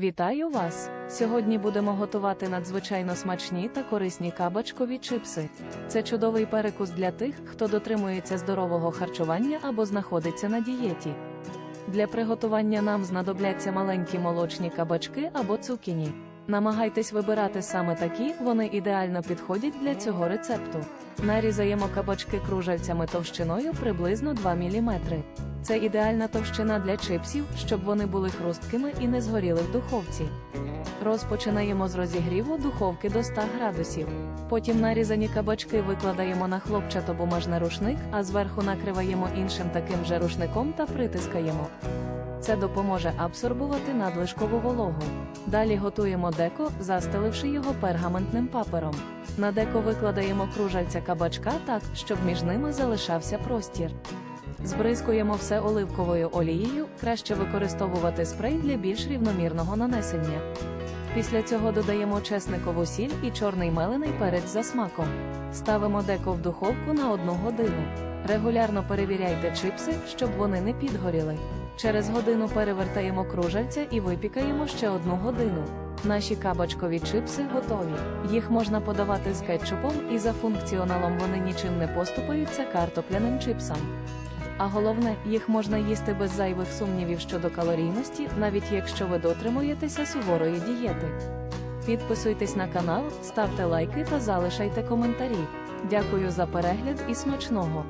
Вітаю вас! Сьогодні будемо готувати надзвичайно смачні та корисні кабачкові чипси. Це чудовий перекус для тих, хто дотримується здорового харчування або знаходиться на дієті. Для приготування нам знадобляться маленькі молочні кабачки або цукіні. Намагайтесь вибирати саме такі, вони ідеально підходять для цього рецепту. Нарізаємо кабачки кружальцями товщиною приблизно 2 мм. Це ідеальна товщина для чипсів, щоб вони були хрусткими і не згоріли в духовці. Розпочинаємо з розігріву духовки до 100 градусів. Потім нарізані кабачки викладаємо на хлопчатобумажний рушник, а зверху накриваємо іншим таким же рушником та притискаємо. Це допоможе абсорбувати надлишкову вологу. Далі готуємо деко, застеливши його пергаментним папером. На деко викладаємо кружальця кабачка так, щоб між ними залишався простір. Збризкуємо все оливковою олією, краще використовувати спрей для більш рівномірного нанесення. Після цього додаємо чесникову сіль і чорний мелений перець за смаком. Ставимо деко в духовку на 1 годину. Регулярно перевіряйте чипси, щоб вони не підгоріли. Через годину перевертаємо кружальця і випікаємо ще одну годину. Наші кабачкові чипси готові. Їх можна подавати з кетчупом, і за функціоналом вони нічим не поступаються картопляним чипсам. А головне, їх можна їсти без зайвих сумнівів щодо калорійності, навіть якщо ви дотримуєтеся суворої дієти. Підписуйтесь на канал, ставте лайки та залишайте коментарі. Дякую за перегляд і смачного!